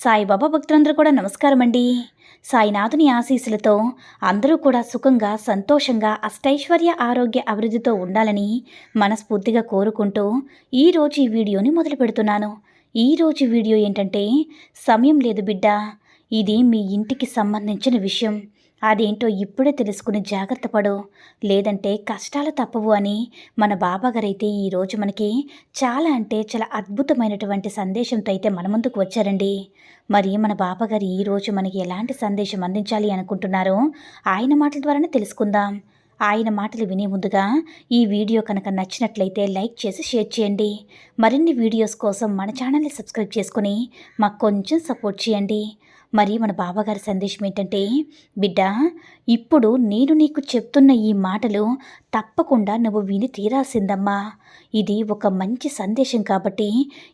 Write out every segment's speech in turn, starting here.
సాయిబాబా భక్తులందరూ కూడా నమస్కారం అండి సాయినాథుని ఆశీస్సులతో అందరూ కూడా సుఖంగా సంతోషంగా అష్టైశ్వర్య ఆరోగ్య అభివృద్ధితో ఉండాలని మనస్ఫూర్తిగా కోరుకుంటూ ఈరోజు ఈ వీడియోని మొదలు పెడుతున్నాను. ఈరోజు వీడియో ఏంటంటే సమయం లేదు బిడ్డ. ఇది మీ ఇంటికి సంబంధించిన విషయం. అదేంటో ఇప్పుడే తెలుసుకుని జాగ్రత్త పడు. లేదంటే కష్టాలు తప్పవు అని మన బాబాగారైతే ఈరోజు మనకి చాలా అంటే చాలా అద్భుతమైనటువంటి సందేశంతో అయితే మన ముందుకు వచ్చారండి. మరి మన బాబాగారు ఈరోజు మనకి ఎలాంటి సందేశం అందించాలి అనుకుంటున్నారో ఆయన మాటల ద్వారానే తెలుసుకుందాం. ఆయన మాటలు వినే ముందుగా ఈ వీడియో కనుక నచ్చినట్లయితే లైక్ చేసి షేర్ చేయండి. మరిన్ని వీడియోస్ కోసం మన ఛానల్ని సబ్స్క్రైబ్ చేసుకుని మాకు కొంచెం సపోర్ట్ చేయండి. మరి మన బాబాగారి సందేశం ఏంటంటే బిడ్డ ఇప్పుడు నేను నీకు చెప్తున్న ఈ మాటలు తప్పకుండా నువ్వు విని తీరాల్సిందమ్మా. ఇది ఒక మంచి సందేశం కాబట్టి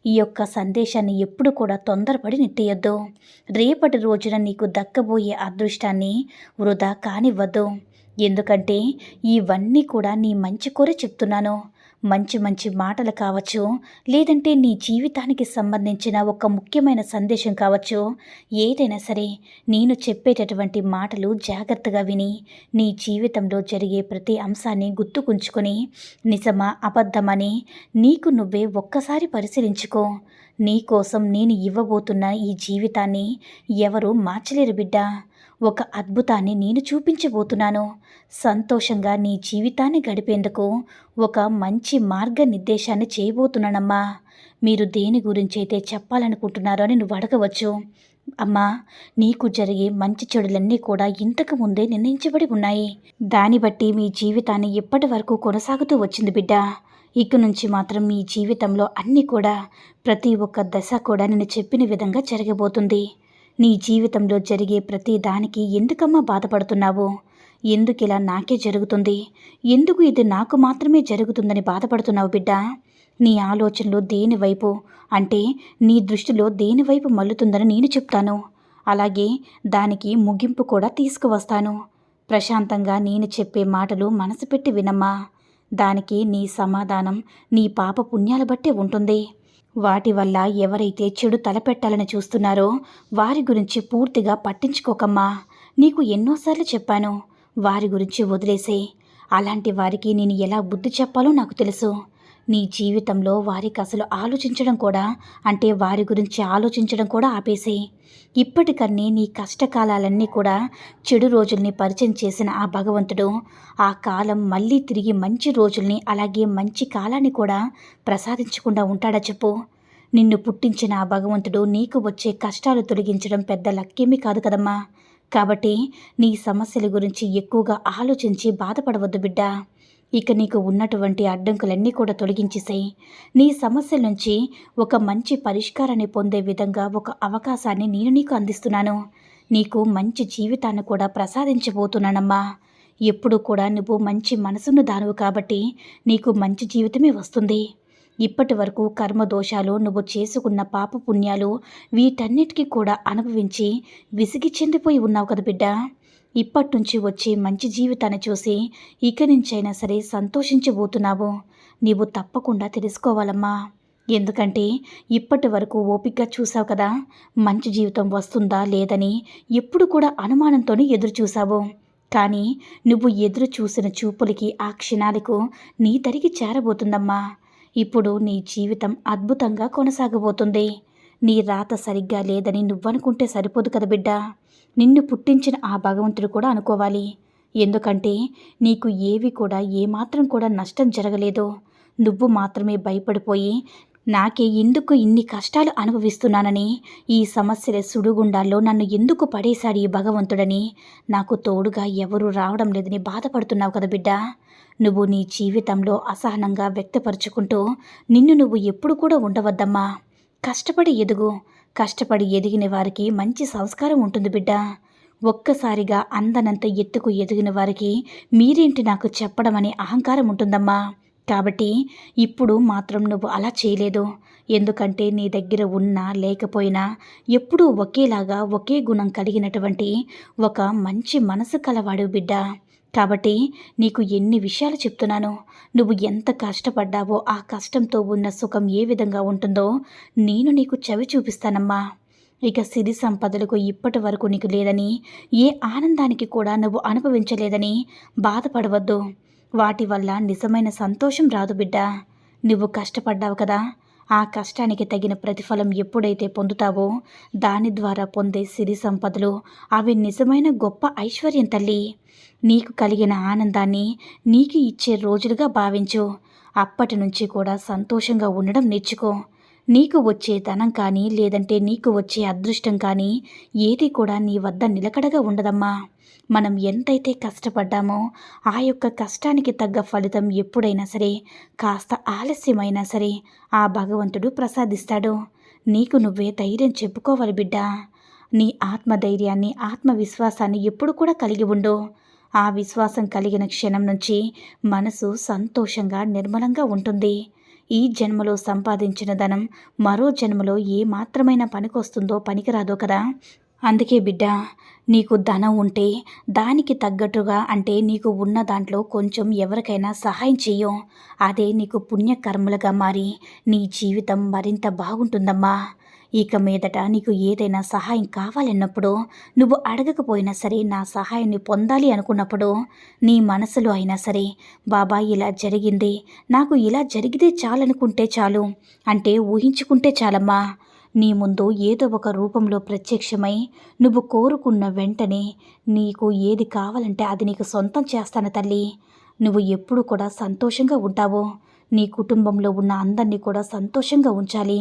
ఈ యొక్క సందేశాన్ని ఎప్పుడు కూడా తొందరపడి నెట్టేయొద్దు. రేపటి రోజున నీకు దక్కబోయే అదృష్టాన్ని వృధా కానివ్వద్దు. ఎందుకంటే ఇవన్నీ కూడా నీ మంచి కోరే చెప్తున్నాను. మంచి మంచి మాటలు కావచ్చు లేదంటే నీ జీవితానికి సంబంధించిన ఒక ముఖ్యమైన సందేశం కావచ్చు. ఏదైనా సరే నేను చెప్పేటటువంటి మాటలు జాగ్రత్తగా విని నీ జీవితంలో జరిగే ప్రతి అంశాన్ని గుర్తుకుంచుకొని నిజమా అబద్ధమని నీకు నువ్వే ఒక్కసారి పరిశీలించుకో. నీ కోసం నేను ఇవ్వబోతున్న ఈ జీవితాన్ని ఎవరు మార్చలేరు బిడ్డ. ఒక అద్భుతాన్ని నేను చూపించబోతున్నాను. సంతోషంగా నీ జీవితాన్ని గడిపేందుకు ఒక మంచి మార్గనిర్దేశాన్ని చేయబోతున్నానమ్మా. మీరు దేని గురించి అయితే చెప్పాలనుకుంటున్నారో అని నువ్వు అడగవచ్చు. అమ్మా నీకు జరిగే మంచి చెడులన్నీ కూడా ఇంతకు ముందే నిర్ణయించబడి ఉన్నాయి. దాన్ని బట్టి మీ జీవితాన్ని ఇప్పటి వరకు కొనసాగుతూ వచ్చింది బిడ్డ. ఇక నుంచి మాత్రం మీ జీవితంలో అన్నీ కూడా ప్రతి ఒక్క దశ కూడా నేను చెప్పిన విధంగా జరగబోతుంది. నీ జీవితంలో జరిగే ప్రతి దానికి ఎందుకమ్మా బాధపడుతున్నావు? ఎందుకు ఇలా నాకే జరుగుతుంది? ఎందుకు ఇది నాకు మాత్రమే జరుగుతుందని బాధపడుతున్నావు బిడ్డ? నీ ఆలోచనలు దేనివైపు అంటే నీ దృష్టిలో దేనివైపు మల్లుతుందని నేను చెప్తాను. అలాగే దానికి ముగింపు కూడా తీసుకువస్తాను. ప్రశాంతంగా నేను చెప్పే మాటలు మనసు పెట్టి వినమ్మా. దానికి నీ సమాధానం నీ పాప పుణ్యాల బట్టే ఉంటుంది. వాటి వల్ల ఎవరైతే చెడు తలపెట్టాలని చూస్తున్నారో వారి గురించి పూర్తిగా పట్టించుకోకమ్మా. నీకు ఎన్నోసార్లు చెప్పాను వారి గురించి వదిలేసే. అలాంటి వారికి నేను ఎలా బుద్ధి చెప్పాలో నాకు తెలుసు. నీ జీవితంలో వారికి అసలు ఆలోచించడం కూడా అంటే వారి గురించి ఆలోచించడం కూడా ఆపేసే. ఇప్పటికన్నీ నీ కష్టకాలాలన్నీ కూడా చెడు రోజుల్ని పరిచయం చేసిన ఆ భగవంతుడు ఆ కాలం మళ్ళీ తిరిగి మంచి రోజుల్ని అలాగే మంచి కాలాన్ని కూడా ప్రసాదించకుండా ఉంటాడా చెప్పు. నిన్ను పుట్టించిన ఆ భగవంతుడు నీకు వచ్చే కష్టాలు తొలగించడం పెద్ద లక్కేమీ కాదు కదమ్మా. కాబట్టి నీ సమస్యల గురించి ఎక్కువగా ఆలోచించి బాధపడవద్దు బిడ్డ. ఇక నీకు ఉన్నటువంటి అడ్డంకులన్నీ కూడా తొలగించేసాయి. నీ సమస్య నుంచి ఒక మంచి పరిష్కారాన్ని పొందే విధంగా ఒక అవకాశాన్ని నేను నీకు అందిస్తున్నాను. నీకు మంచి జీవితాన్ని కూడా ప్రసాదించబోతున్నానమ్మా. ఎప్పుడు కూడా నువ్వు మంచి మనసును దానువు కాబట్టి నీకు మంచి జీవితమే వస్తుంది. ఇప్పటి వరకు కర్మ దోషాలు నువ్వు చేసుకున్న పాప పుణ్యాలు వీటన్నిటికీ కూడా అనుభవించి విసిగి చెందిపోయి ఉన్నావు కదా బిడ్డ. ఇప్పటినుంచి వచ్చే మంచి జీవితాన్ని చూసి ఇక నుంచైనా సరే సంతోషించబోతున్నావు. నీవు తప్పకుండా తెలుసుకోవాలమ్మా. ఎందుకంటే ఇప్పటి వరకు ఓపికగా చూసావు కదా మంచి జీవితం వస్తుందా లేదని ఎప్పుడు కూడా అనుమానంతోనే ఎదురు చూసావు కానీ నువ్వు ఎదురు చూసిన చూపులకి ఆ క్షణాలకు నీ తరిగి చేరబోతుందమ్మా. ఇప్పుడు నీ జీవితం అద్భుతంగా కొనసాగబోతుంది. నీ రాత సరిగ్గా లేదని నువ్వనుకుంటే సరిపోదు కదా బిడ్డ. నిన్ను పుట్టించిన ఆ భగవంతుడు కూడా అనుకోవాలి. ఎందుకంటే నీకు ఏవి కూడా ఏమాత్రం కూడా నష్టం జరగలేదు నువ్వు మాత్రమే భయపడిపోయి నాకే ఎందుకు ఇన్ని కష్టాలు అనుభవిస్తున్నానని ఈ సమస్యల సుడుగుండాల్లో నన్ను ఎందుకు పడేశాడు ఈ భగవంతుడని నాకు తోడుగా ఎవరూ రావడం లేదని బాధపడుతున్నావు కదా బిడ్డ. నువ్వు నీ జీవితంలో అసహనంగా వ్యక్తపరుచుకుంటూ నిన్ను నువ్వు ఎప్పుడు కూడా ఉండవద్దమ్మా. కష్టపడి ఎదుగు. కష్టపడి ఎదిగిన వారికి మంచి సంస్కారం ఉంటుంది బిడ్డ. ఒక్కసారిగా అందనంత ఎత్తుకు ఎదిగిన వారికి మీరేంటి నాకు చెప్పడం అనే అహంకారం ఉంటుందమ్మా. కాబట్టి ఇప్పుడు మాత్రం నువ్వు అలా చేయలేదు. ఎందుకంటే నీ దగ్గర ఉన్నా లేకపోయినా ఎప్పుడూ ఒకేలాగా ఒకే గుణం కలిగినటువంటి ఒక మంచి మనసు కలవాడు బిడ్డ. కాబట్టి నీకు ఎన్ని విషయాలు చెప్తున్నాను నువ్వు ఎంత కష్టపడ్డావో ఆ కష్టంతో ఉన్న సుఖం ఏ విధంగా ఉంటుందో నేను నీకు చవి చూపిస్తానమ్మా. ఇక సిరి సంపదలకు ఇప్పటి వరకు నీకు లేదని ఏ ఆనందానికి కూడా నువ్వు అనుభవించలేదని బాధపడవద్దు. వాటి వల్ల నిజమైన సంతోషం రాదు బిడ్డ. నువ్వు కష్టపడ్డావు కదా ఆ కష్టానికి తగిన ప్రతిఫలం ఎప్పుడైతే పొందుతావో దాని ద్వారా పొందే సిరి సంపదలు అవి నిజమైన గొప్ప ఐశ్వర్యం తల్లి. నీకు కలిగిన ఆనందాన్ని నీకు ఇచ్చే రోజులుగా భావించు. అప్పటి నుంచి కూడా సంతోషంగా ఉండడం నేర్చుకో. నీకు వచ్చే ధనం కానీ లేదంటే నీకు వచ్చే అదృష్టం కానీ ఏది కూడా నీ వద్ద నిలకడగా ఉండదమ్మా. మనం ఎంతైతే కష్టపడ్డామో ఆ యొక్క కష్టానికి తగ్గ ఫలితం ఎప్పుడైనా సరే కాస్త ఆలస్యమైనా సరే ఆ భగవంతుడు ప్రసాదిస్తాడు. నీకు నువ్వే ధైర్యం చెప్పుకోవాలి బిడ్డ. నీ ఆత్మధైర్యాన్ని ఆత్మవిశ్వాసాన్ని ఎప్పుడు కూడా కలిగి ఉండు. ఆ విశ్వాసం కలిగిన క్షణం నుంచి మనసు సంతోషంగా నిర్మలంగా ఉంటుంది. ఈ జన్మలో సంపాదించిన ధనం మరో జన్మలో ఏ మాత్రమైన పనికొస్తుందో పనికిరాదో కదా. అందుకే బిడ్డ నీకు ధనం ఉంటే దానికి తగ్గట్టుగా అంటే నీకు ఉన్న దాంట్లో కొంచెం ఎవరికైనా సహాయం చెయ్యు. అదే నీకు పుణ్యకర్మలుగా మారి నీ జీవితం మరింత బాగుంటుందమ్మా. ఇక మీదట నీకు ఏదైనా సహాయం కావాలన్నప్పుడు నువ్వు అడగకపోయినా సరే నా సహాయాన్ని పొందాలి అనుకున్నప్పుడు నీ మనసులో అయినా సరే బాబా ఇలా జరిగింది. నాకు ఇలా జరిగితే చాలనుకుంటే చాలు. అంటే ఊహించుకుంటే చాలమ్మా. నీ ముందు ఏదో ఒక రూపంలో ప్రత్యక్షమై నువ్వు కోరుకున్న వెంటనే నీకు ఏది కావాలంటే అది నీకు సొంతం చేస్తాను తల్లి. నువ్వు ఎప్పుడు కూడా సంతోషంగా ఉంటావు. నీ కుటుంబంలో ఉన్న అందరినీ కూడా సంతోషంగా ఉంచాలి.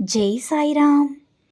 జై సాయిరామ్